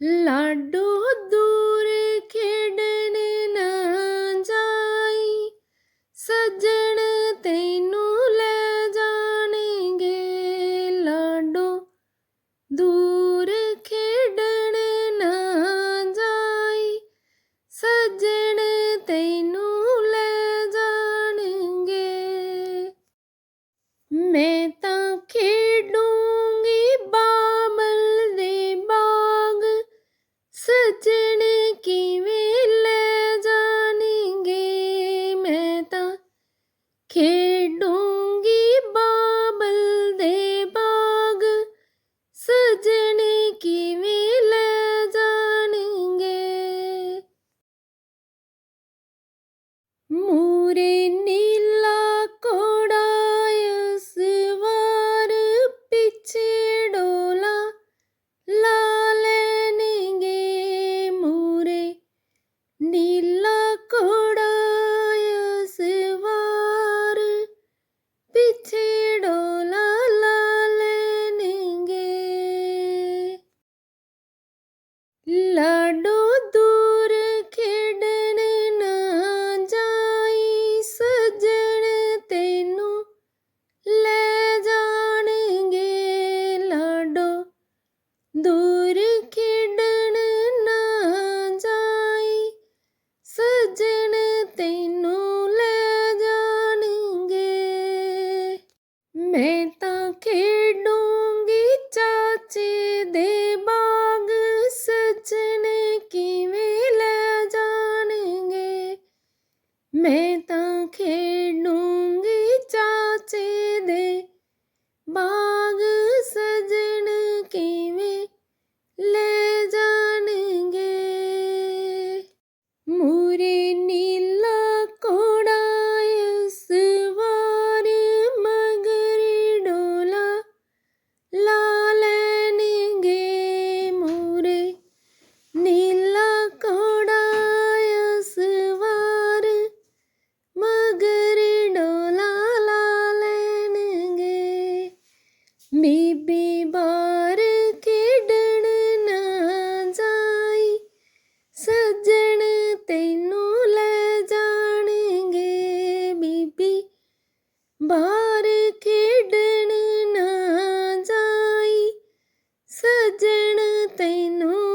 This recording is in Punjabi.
ਲਾਡੋ ਦੂਰ ਖੇਡਣ ਬਚਣ ਕਿਵੇਂ ਲੈ ਜਾਣਗੇ? ਮੈਂ ਤਾਂ ਖੇ 你那个 ਮੈਂ ਤਾਂ ਖੇਡੂੰਗੀ ਚਾਚੇ ਦੇ ਬਾਗ। ਸਜਣੇ ਕਿਵੇਂ ਲੈ ਜਾਣਗੇ? ਮੈਂ ਤਾਂ ਖੇਡੂੰ ਬਾਹਰ ਖੇਡਣ ਨਾ ਜਾਈ ਸਜਣ ਤੈਨੂੰ